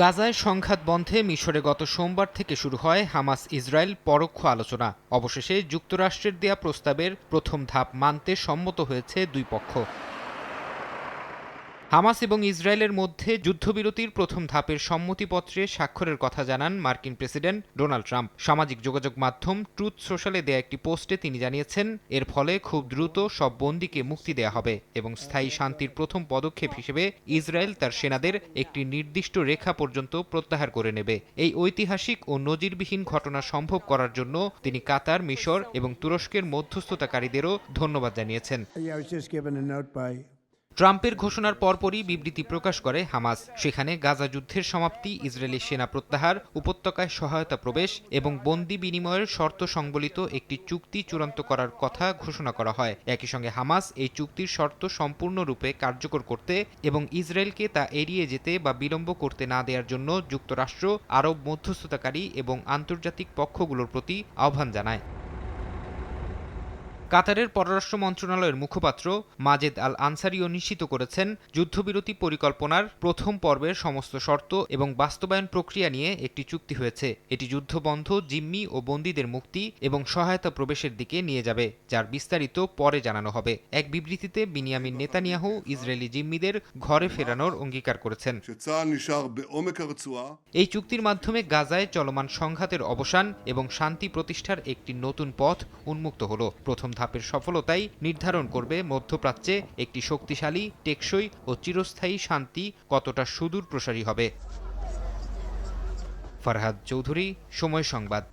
গাজায় সংঘাত বন্ধে মিশরে গত সোমবার থেকে শুরু হয় হামাস ইসরায়েল পরোক্ষ আলোচনা। অবশেষে যুক্তরাষ্ট্রের দেয়া প্রস্তাবের প্রথম ধাপ মানতে সম্মত হয়েছে দুই পক্ষ। হামাস এবং ইসরায়েলের মধ্যে যুদ্ধবিরতির প্রথম ধাপের সম্মতিপত্রে স্বাক্ষরের কথা জানান মার্কিন প্রেসিডেন্ট ডোনাল্ড ট্রাম্প। সামাজিক যোগাযোগ মাধ্যম ট্রুথ সোশ্যালে দেয়া একটি পোস্টে তিনি জানিয়েছেন, এর ফলে খুব দ্রুত সব বন্দীকে মুক্তি দেয়া হবে এবং স্থায়ী শান্তির প্রথম পদক্ষেপ হিসেবে ইসরায়েল তার সেনাদের একটি নির্দিষ্ট রেখা পর্যন্ত প্রত্যাহার করে নেবে। এই ঐতিহাসিক ও নজিরবিহীন ঘটনা সম্ভব করার জন্য তিনি কাতার, মিশর এবং তুরস্কের মধ্যস্থতাকারীদেরও ধন্যবাদ জানিয়েছেন। ট্রাম্পের ঘোষণার পরপরই বিবৃতি প্রকাশ করে হামাস। সেখানে গাজা যুদ্ধের সমাপ্তি, ইসরায়েলি সেনা প্রত্যাহার, উপত্যকায় সহায়তা প্রবেশ এবং বন্দি বিনিময়ের শর্ত সংবলিত একটি চুক্তি চূড়ান্ত করার কথা ঘোষণা করা হয়। একই সঙ্গে হামাস এই চুক্তির শর্ত সম্পূর্ণরূপে কার্যকর করতে এবং ইসরায়েলকে তা এড়িয়ে যেতে বা বিলম্ব করতে না দেওয়ার জন্য যুক্তরাষ্ট্র, আরব মধ্যস্থতাকারী এবং আন্তর্জাতিক পক্ষগুলোর প্রতি আহ্বান জানায়। কাতারের পররাষ্ট্র মন্ত্রণালয়ের মুখপাত্র মাজেদ আল আনসারিও নিশ্চিত করেছেন যুদ্ধবিরতি পরিকল্পনার প্রথম পর্বের সমস্ত শর্ত এবং বাস্তবায়ন প্রক্রিয়া নিয়ে একটি চুক্তি হয়েছে। এটি যুদ্ধবন্ধ জিম্মি ও বন্দীদের মুক্তি এবং সহায়তা প্রবেশের দিকে নিয়ে যাবে যার বিস্তারিত পরে জানানো হবে। এক বিবৃতিতে বিনিয়ামিন নেতানিয়াহু ইসরায়েলি জিম্মিদের ঘরে ফেরানোর অঙ্গীকার করেছেন। এই চুক্তির মাধ্যমে গাজায় চলমান সংঘাতের অবসান এবং শান্তি প্রতিষ্ঠার একটি নতুন পথ উন্মুক্ত হল। প্রথম ধাপের সফলতাই নির্ধারণ করবে মধ্যপ্রাচ্যে একটি শক্তিশালী, টেকসই ও চিরস্থায়ী শান্তি কতটা সুদূর প্রসারী হবে। ফরহাদ চৌধুরী, সময় সংবাদ।